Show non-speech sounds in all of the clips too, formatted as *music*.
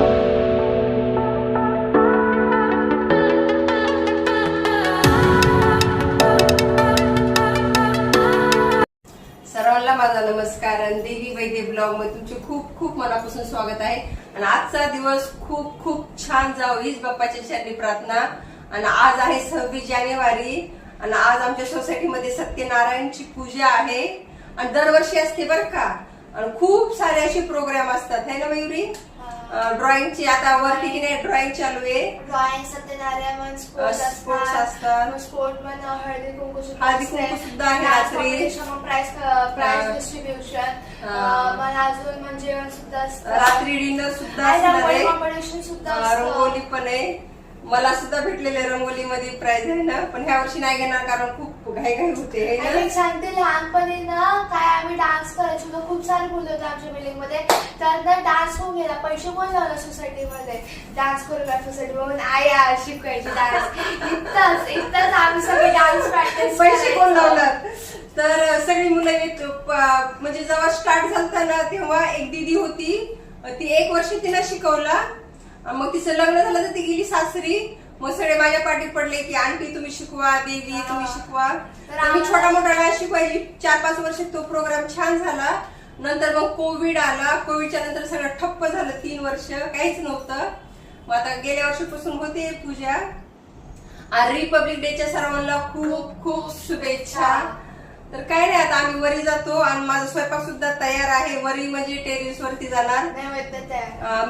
सर्वांना माझा नमस्कार. आणि देवी वैद्य ब्लॉगमध्ये तुमचे खूप खूप मनापासून स्वागत आहे. आणि आजचा दिवस खूप खूप छान जावं हीच बाप्पाच्या चरणी प्रार्थना. आणि आज आहे सव्वीस जानेवारी. आणि आज आमच्या सोसायटीमध्ये सत्यनारायणची पूजा आहे. आणि दरवर्षी असते बरं का. आणि खूप सारे असे प्रोग्राम असतात. है ना मयुरी? ड्रॉइंगची आता वरती की नाही ड्रॉइंग चालू आहे ड्रॉइंग सत्यनारायण स्पोर्ट्स असतात. स्पोर्टमध्ये हळदी कुंकू हळदी. कुंकू सुद्धा आहे रात्री. प्राइज हा. डिस्ट्रीब्युशन. मला अजून म्हणजे सुद्धा. रात्री डिनर सुद्धा रंगोली कॉम्पिटिशन सुद्धा. रंगोली पण आहे मला सुद्धा भेटलेले रंगोलीमध्ये प्राइज आहे ना पण ह्या वर्षी नाही घेणार कारण खूप घाई घाई होते आणि ना? एक सांगते लहानपणी ना काय आम्ही डान्स करायचो ना खूप सारे मुलं होते आमच्या बिल्डिंगमध्ये. तर ना डान्स होऊन गेला पैसे कोण लावला सोसायटी मध्ये? डान्स कोरिओग्राफरसाठी म्हणून आई आ- शिकवायची डान्स इतकंच इतकंच आम्ही सगळे डान्स प्रॅक्टिस पैसे कोण लावणार? तर सगळी मुलं येत म्हणजे जेव्हा स्टार्ट झालं ना तेव्हा एक दिदी होती. ती एक वर्ष तिनं शिकवला. मग तिचं लग्न झालं तर ती गेली सासरी. मग सगळे माझ्या पाठी पडले की आंटी तुम्ही शिकवा देवी तुम्ही शिकवा. तर मी छोटा मोठा डान्स शिकवायची. चार पाच वर्ष तो प्रोग्राम छान झाला. नंतर मग कोविड आला. कोविडच्या नंतर सगळं ठप्प झालं तीन वर्ष. काहीच नव्हतं. मग आता गेल्या वर्षीपासून होते पूजा. आणि रिपब्लिक डेच्या सर्वांना खूप खूप शुभेच्छा तर काय नाही आता आम्ही वरी जातो आणि माझा स्वयंपाक सुद्धा तयार आहे. वरी म्हणजे टेरिस वरती जाणार.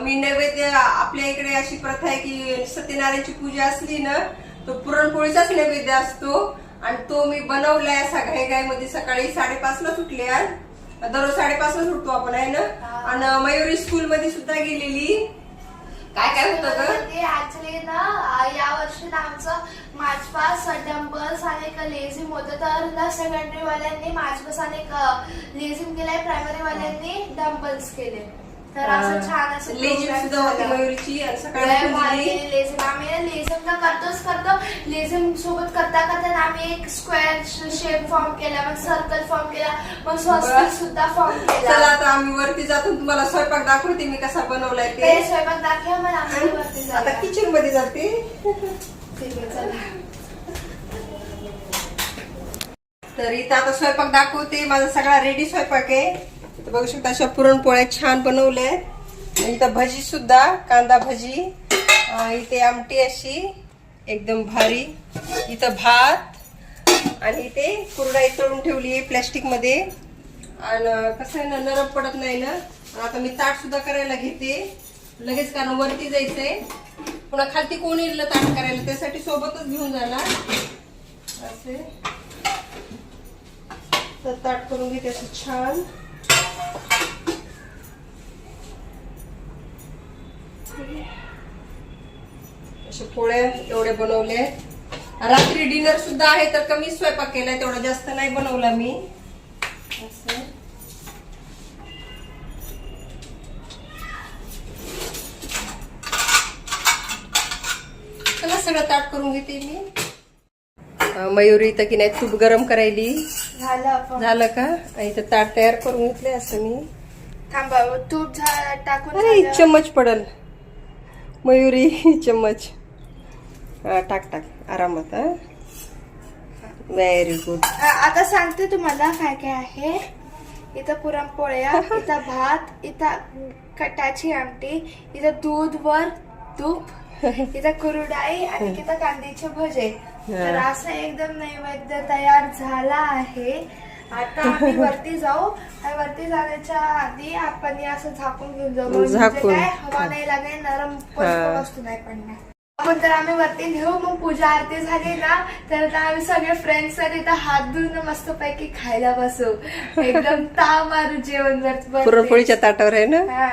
मी नैवेद्य आपल्या इकडे अशी प्रथा आहे की सत्यनारायणची पूजा असली ना तो पुरणपोळीचाच नैवेद्य असतो. आणि तो मी बनवलाय असा घाई मध्ये सकाळी साडेपाच ला सुटले आज. दररोज साडेपाच ला सुटतो आपण आहे ना. आणि मयुरी स्कूल मध्ये सुद्धा गेलेली. काय काय होतं ग? ते ना या वर्षी ना आमचं मार्च पास डंबल्स आणि एक लेझिम होतं तर ना सेकंडरी वाल्यांनी मार्च पास आणि एक लेझिम केलाय प्रायमरी वाल्यांनी डंबल्स केले. तर असं छान असं लेजिम program सुद्धा होती झाला. मयुरीची आणि सकाळी लय पण भारी दिली. केली लेझिम आम्ही लेझिम तर करतोच करतो. लेझिम सोबत करता करता आम्ही एक स्क्वेअर शेप फॉर्म केला मग सर्कल फॉर्म केला मग स्वस्तिक सुद्धा फॉर्म चला केला आता आम्ही वरती जातो. तुम्हाला स्वयंपाक दाखवते मी कसा बनवलाय ते. ते स्वयंपाक दाखवा मग आम्ही वरती आता जाऊया. किचनमध्ये जाते. ठीक आहे चला. तर इथं आता स्वयंपाक दाखवते. माझा सगळा रेडी स्वयंपाक आहे. इथं बघू शकता अशा पुरणपोळ्या छान बनवल्या आहेत. आणि इथं भजी सुद्धा कांदा भजी अं, इथे आमटी अशी. एकदम भारी. इथं भात आणि इथे कुरडाई तळून ठेवली आहे प्लॅस्टिकमध्ये आणि कसं आहे ना नरम पडत नाही ना. आता मी ताट सुद्धा करायला घेते. लगेच कारण वरती जायचंय. पुन्हा खालती कोण येईल ताट करायला? त्यासाठी सोबतच घेऊन जाणार. असे. तर ताट करून घेते असं छान. अशा पोळ्या एवढ्या बनवल्या रात्री डिनर सुद्धा आहे तर कमी स्वयंपाक केलाय तेवढा जास्त नाही बनवला मी. असं चला सगळं ताट करून घेते मी. मयुरी तर की नाही तूप गरम करायली. झालं का? आणि इथं ताट तयार करून घेतले असं मी. थांबा तूप टाकून. चम्मच पडल. मयुरी *laughs* चम्मच. हा टाक टाक. आरामात हा. व्हेरी गुड आता सांगते तुम्हाला काय काय आहे. इथं पुरणपोळ्या *laughs* इथं भात इथं कटाची आमटी इथं दूध वर तूप *laughs* इथं कुरडाई आणि *laughs* इथं कांद्याचे भजे. तर असं एकदम नैवेद्य तयार झाला आहे. आता आम्ही वरती जाऊ आणि वरती जाण्याच्या आधी आपण असं झाकून घेऊन जाऊ. म्हणजे. काय? हवा नाही लागेल नरम. वस्तू नाही पडणार. आपण तर आम्ही वरती नेऊ मग पूजा आरती झाली ना तर आता आम्ही सगळे फ्रेंड्स इथं हात धुवून मस्त पैकी खायला बसू. एकदम ता मारू जेवण. पुरणपोळीच्या ताटावर आहे ना? हा.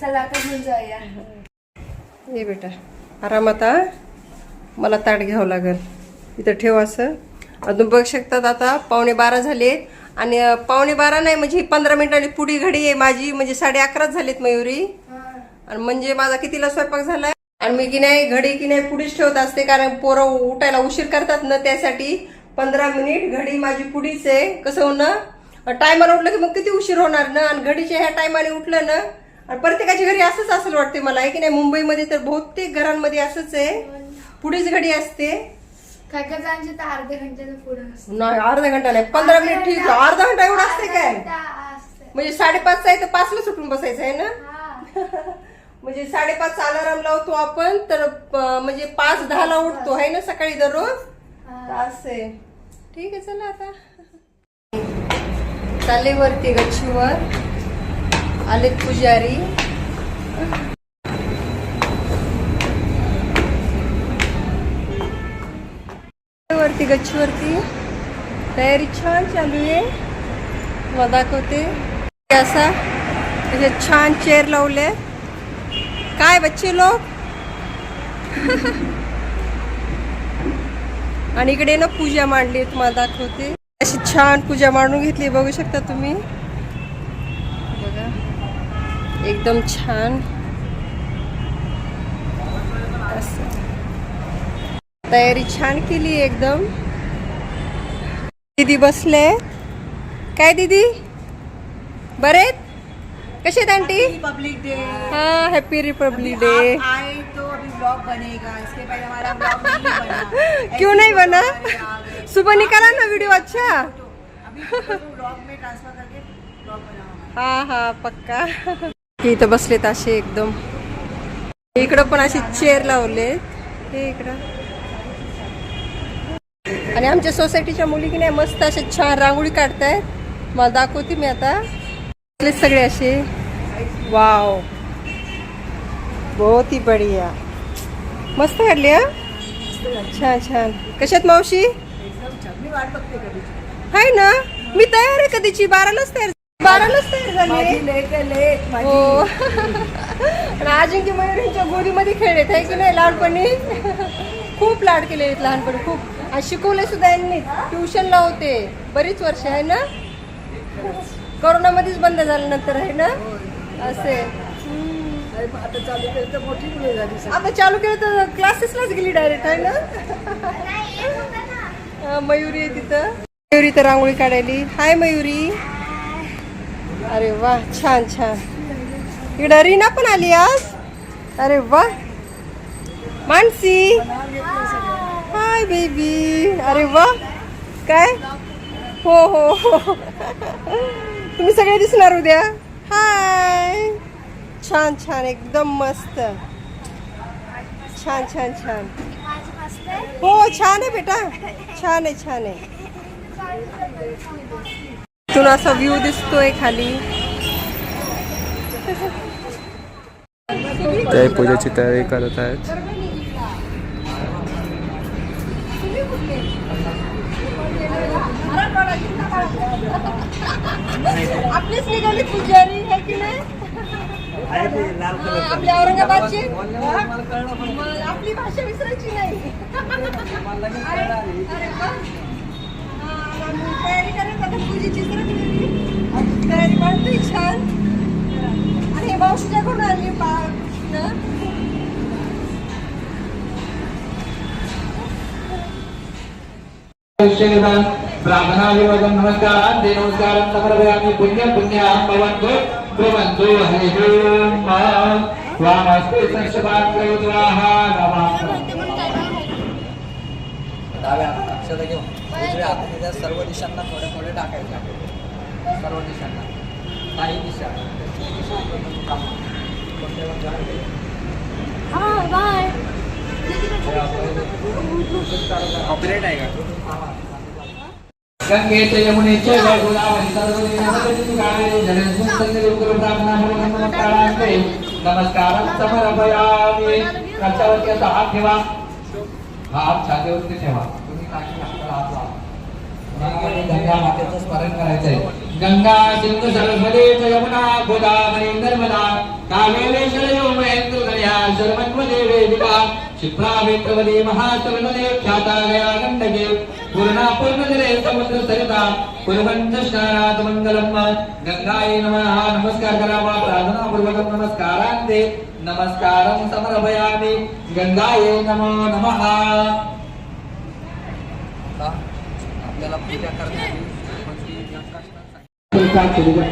चला आता घेऊन जाऊया. ये बेटा. आरामात मला ताट घ्यावं लागेल. इथं ठेव असं. अजून बघू शकतात आता पावणे बारा झालेत. आणि पावणे बारा नाही म्हणजे पंधरा मिनिटांनी पुढी घडी आहे माझी. म्हणजे साडे अकराच झालेत मयुरी. आणि म्हणजे माझा कितीला स्वयंपाक झालाय? आणि मी की नाही घडी की नाही पुढीच ठेवत असते कारण पोरं उठायला उशीर करतात ना त्यासाठी. पंधरा मिनिट घडी माझी पुढीच आहे. कसं होणं टायमाला उठलं की मग किती उशीर होणार ना? आणि घडीच्या ह्या टायमाने उठलं ना आणि प्रत्येकाच्या घरी असंच असेल वाटते मला. आहे की नाही मुंबईमध्ये तर बहुतेक घरांमध्ये असंच आहे. पुढेच घडी असते. काय काय जणांची तर अर्ध्या घंट्याचं पुढे असतं नाही अर्धा घंटा नाही. पंधरा मिनिट ठीक आहे. अर्धा घंटा एवढा असते काय? म्हणजे साडेपाच आहे तर पाचला सुटून बसायचं आहे ना. *laughs* म्हणजे साडेपाच अलाराम लावतो आपण तर म्हणजे पाच दहाला उठतो आहे ना सकाळी दररोज? असं. ठीक आहे चला आता. चालले वरती गच्चीवर. आलेत पुजारी. वरती गच्चीवरती. तयारी छान चालू आहे. मला दाखवते. असा. असे छान चेअर लावले काय बच्चे लोक? आणि इकडे ना पूजा मांडली तुम्हाला दाखवते. अशी छान पूजा मांडून घेतली बघू शकता तुम्ही. बघा. एकदम छान. तयारी छान केली एकदम. दीदी बसले. काय दीदी? बरेत कसे आहेत आंटी? रिपब्लिक डे हा हॅपी रिपब्लिक डे आप आए तो अभी ब्लॉग बनेगा. इसके पहले हमारा ब्लॉग नहीं बना. *laughs* क्यों नहीं बना। सुबह निकाला ना वीडियो अच्छा? अभी ब्लॉग में ट्रांसफर करके ब्लॉग बना हा हा पक्का. इथं बसलेत असे एकदम. इकडं पण असे चेअर लावले हे इकडं. आणि आमच्या सोसायटीच्या मुली की नाही मस्त असे छान रांगोळी काढतायत. मला दाखवते मी आता. सगळे असे वाव बहुत ही बढिया. मस्त काढली हा? छान छान. कशात मावशी? हाय ना. मी तयार आहे कधीची? बारालाच तयार बारालाच तयार झाली. हो. अजिंक्य *laughs* मयुरींच्या गोदीमध्ये खेळलेत आहे की नाही लहानपणी? खूप लाड केले आहेत लहानपणी खूप. शिकवले सुद्धा यांनी. ट्युशनला होते. बरीच वर्ष आहे ना? करोनामध्येच बंद झाल्यानंतर आहे ना? असे. आता चालू केलं तर मोठी मुले झाली सगळी. आता चालू केलं तर क्लासेसलाच गेली डायरेक्ट आहे ना? मयुरी आहे तिथं. मयुरी तर रांगोळी काढायली. हाय मयुरी. अरे वा छान छान. इकडं रीना पण आली आज. अरे वा. मानसी. हाय बेबी अरे वा. काय? हो हो हो. तुम्ही सगळे दिसणार उद्या. हाय छान छान एकदम मस्त. छान छान छान. हो छान आहे बेटा. छान आहे छान आहे. इथून असा व्ह्यू दिसतोय खाली. ते पूजेची तयारी करत आहेत. आपलीच निघाली पुजारी आहे की नाही? आपल्या औरंगाबादची. आपली भाषा विसरायची नाही. अरे अरे. हा, तयारी करत आता पूजेची तयारी वाटते छान. आणि हे मावशीच्या कोण आली पा ना? ब्राह्मणाभिवादं नमस्कारान् ते नमस्कारं समर्पयामि पुण्य पुण्यां भवन्तु भवन्तु हरिः ओम् वामस्ते नमः डाव्या अक्षता घेऊन उजव्या हाताने सर्व दिशांना थोडे थोडे टाकायचे आहे. सर्व दिशांना. काही दिशा. कॉपीराइट आहे का? गंगे च यमुने च गोदावरी सरस्वती नर्मदे कावेरी जलेस्मिन् सन्निधिं कुरु ब्राह्मणाभिवादं नमस्कारान् ते नमस्कारं. समर्पयामि कक्षावरती असा हात ठेवा. हा हात छातीवरती ठेवा. तुम्ही काठी हाताला हात लावा. मनामध्ये गंगा मातेचं स्मरण करायचंय. गंगा सिंधू सरस्वती यमुना गोदावरी नर्मदा कावेरी शरयो महेंद्र क्षिप्रा वेत्रवदे महासर्वदे ख्याता गया गंडके पूर्णा नमः नमस्कार करावा प्रार्थना नमस्कारान्ते नमस्कारं समर्पयामि गङ्गायै नमो नमः. आपल्याला पूजा करण्याची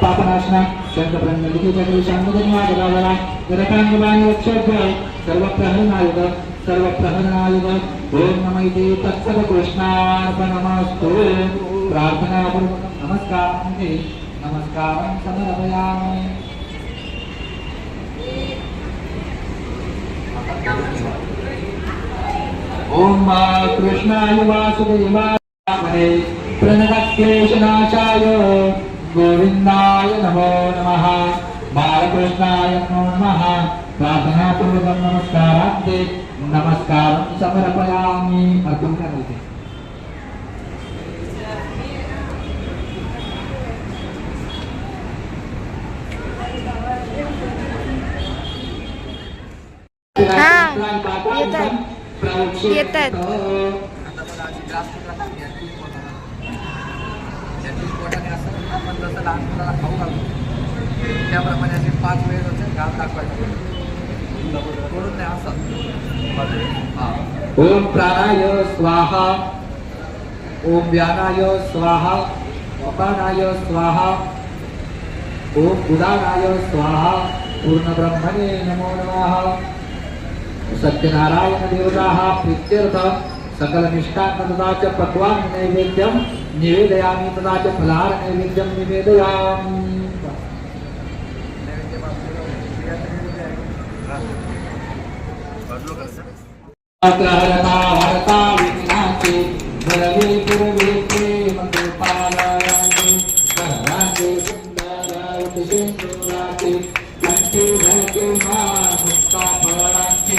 पापनाशना शंकरब्रह्मलिखितकृशांगधन्वादरावरा गरकांगवाणीक्षभ्य सर्वप्रहरणायुध सर्वप्रहरणायुध ओम नम इति तत्सर्वकृष्णार्पणमस्तु प्रार्थना नमस्कार म्हणजे नमस्कारं समर्पयामि. ओम कृष्णाय वासुदेवाय हरे प्रणतक्लेशनाशाय गोविन्दाय नमो नमः। बालकृष्णाय नमो नमः। प्रार्थनापूर्वकं नमस्कारान्ते। नमस्कारं समर्पयामि। हा, येतायत. आता मला आपण जसं लहान मुलाला खाऊ घालतो त्याप्रमाणे असे पाच वेळेस असे घाल दाखवायचं. सोडून नाही असं. ओम प्राणाय स्वाहा. ओम व्यानाय स्वाहा. अपानाय स्वाहा. ओम उदानाय स्वाहा. पूर्ण ब्रह्मणे नमो नमः. सत्यनारायण देवताः प्रीत्यर्थ सकल निष्ठान तथा च पक्वान नैवेद्यं निवेदयामि तदा च फलाहार नैवेद्यं निवेदयामि नैवेद्य बाजूला बियाचं नैवेद्य आहे. विघ्नाचे गुरवे गुरवे प्रेम सुंदर धरके मुक्ता फळाचे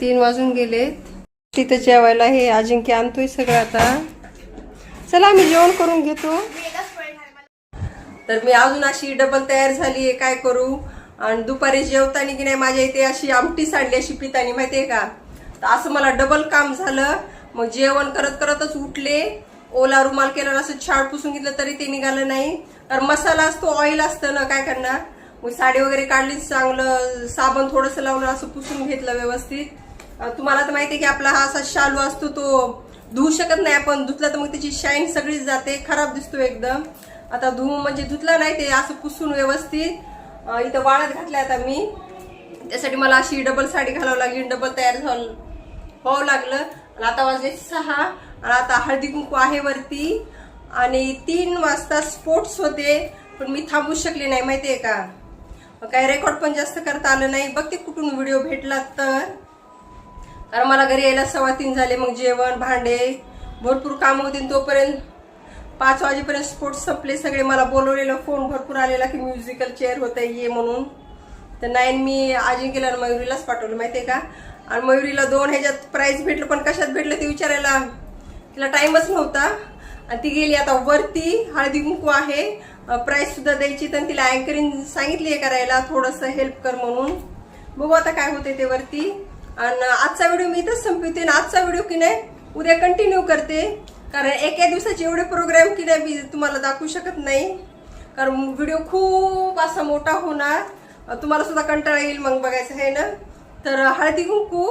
तीन वाजून गेलेत. तिथं जेवायला हे अजिंक्य आणतोय सगळं आता. चला आम्ही जेवण करून घेतो. तर मी अजून अशी डबल तयार झाली आहे काय करू? आणि दुपारी जेवताना की नाही माझ्या इथे अशी आमटी सांडली अशी पितानी माहितीये का? तर असं मला डबल काम झालं. मग जेवण करत करतच उठले. ओला रुमाल केला असं छाड पुसून घेतलं तरी ते निघालं नाही. तर मसाला असतो ऑइल असतं ना काय करणार? मग साडी वगैरे काढली चांगलं साबण थोडंसं लावलं असं पुसून घेतलं व्यवस्थित. तुम्हाला तर माहिती आहे की आपला हा असा शालू असतो तो धुवू शकत नाही आपण. धुतला तर मग त्याची शाईन सगळीच जाते खराब दिसतो एकदम. आता धुवू म्हणजे धुतला नाही ते असं पुसून व्यवस्थित. इथं वाळत घातल्या आता मी. त्यासाठी मला अशी डबल साडी घालावं लागली डबल तयार झालं व्हावं लागलं. आणि आता वाजले सहा. आणि आता हळदी कुंकू आहे वरती. आणि तीन वाजता स्पोर्ट्स होते पण मी थांबू शकले नाही माहिती आहे का काही रेकॉर्ड पण जास्त करता आलं नाही. बघते कुठून व्हिडिओ भेटला तर. कारण मला घरी यायला सव्वा तीन झाले मग जेवण भांडे भरपूर कामं होतील तोपर्यंत. पाच वाजेपर्यंत स्पोर्ट्स संपले सगळे मला बोलवलेलं फोन भरपूर आलेला की म्युझिकल चेअर होतं ये म्हणून. तर नाही मी अजिंक्यला आणि मयुरीलाच पाठवलं माहिती आहे का? आणि मयुरीला दोन ह्याच्यात प्राईज भेटलं पण कशात भेटलं ते विचारायला? तिला टाईमच नव्हता. आणि ती गेली आता वरती हळदी कुंकू आहे. प्राईज सुद्धा द्यायची तर तिला अँकरिंग सांगितली आहे करायला थोडंसं हेल्प कर म्हणून. बघू आता काय होते ते वरती. आणि आजचा व्हिडिओ मी इथंच संपवते आणि आजचा व्हिडिओ की नाही उद्या कंटिन्यू करते. कारण एका दिवसाचे एवढे प्रोग्राम की नाही मी तुम्हाला दाखवू शकत नाही. कारण व्हिडिओ खूप असा मोठा होणार. तुम्हाला सुद्धा कंटाळा येईल मग बघायचं आहे ना? तर हळदी कुंकू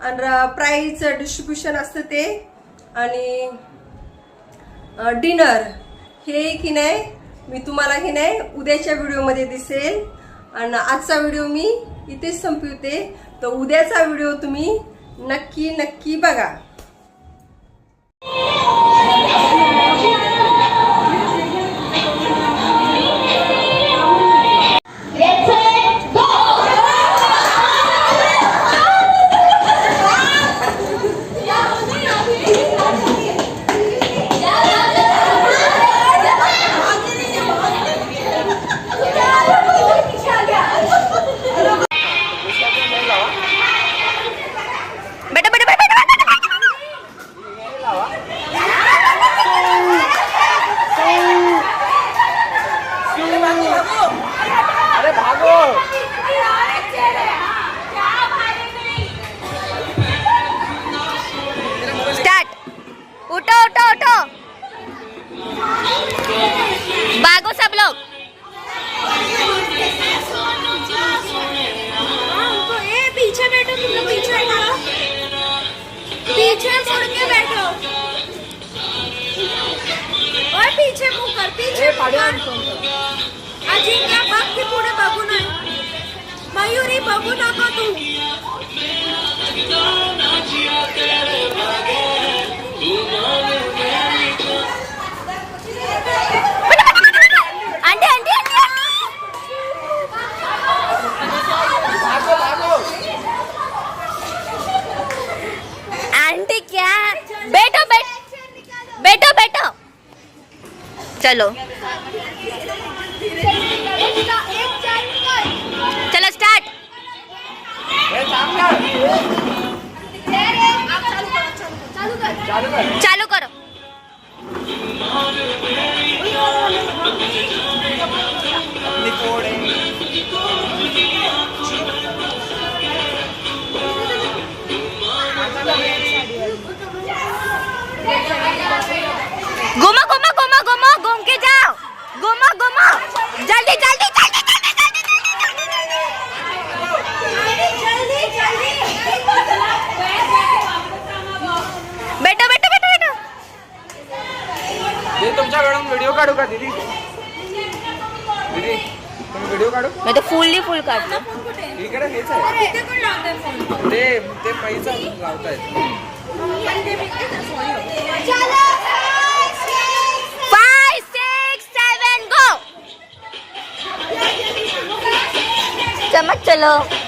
आणि प्राईज डिस्ट्रीब्युशन असतं ते. आणि डिनर हे की नाही मी तुम्हाला की नाही उद्याच्या व्हिडिओमध्ये दिसेल. आणि आजचा व्हिडिओ मी इथेच संपवते. तर उद्याचा व्हिडिओ तुम्ही नक्की नक्की बघा. पीछे मुड़ के बैठो। और पीछे मुंह कर पीछे मुंह कर। अजिंक्य बघ की पुढे बघू नये मयुरी बघू नको तू। क्या? बैठो बैठ। बैठो बैठो। चलो। चलो स्टार्ट चालू करो। घुमो घुमो घुमो जल्दी जल्दी जल्दी जल्दी जल्दी बैठो बैठो बैठो बैठो दीदी तुमच्याकडून व्हिडिओ काढू का दीदी? दीदी तुम्ही व्हिडिओ काढू? मैं तो फुल्ली फुल काढलं इकडे हेच आहे. ते ते पैसा लावतायत. सेवन गो चमक चलो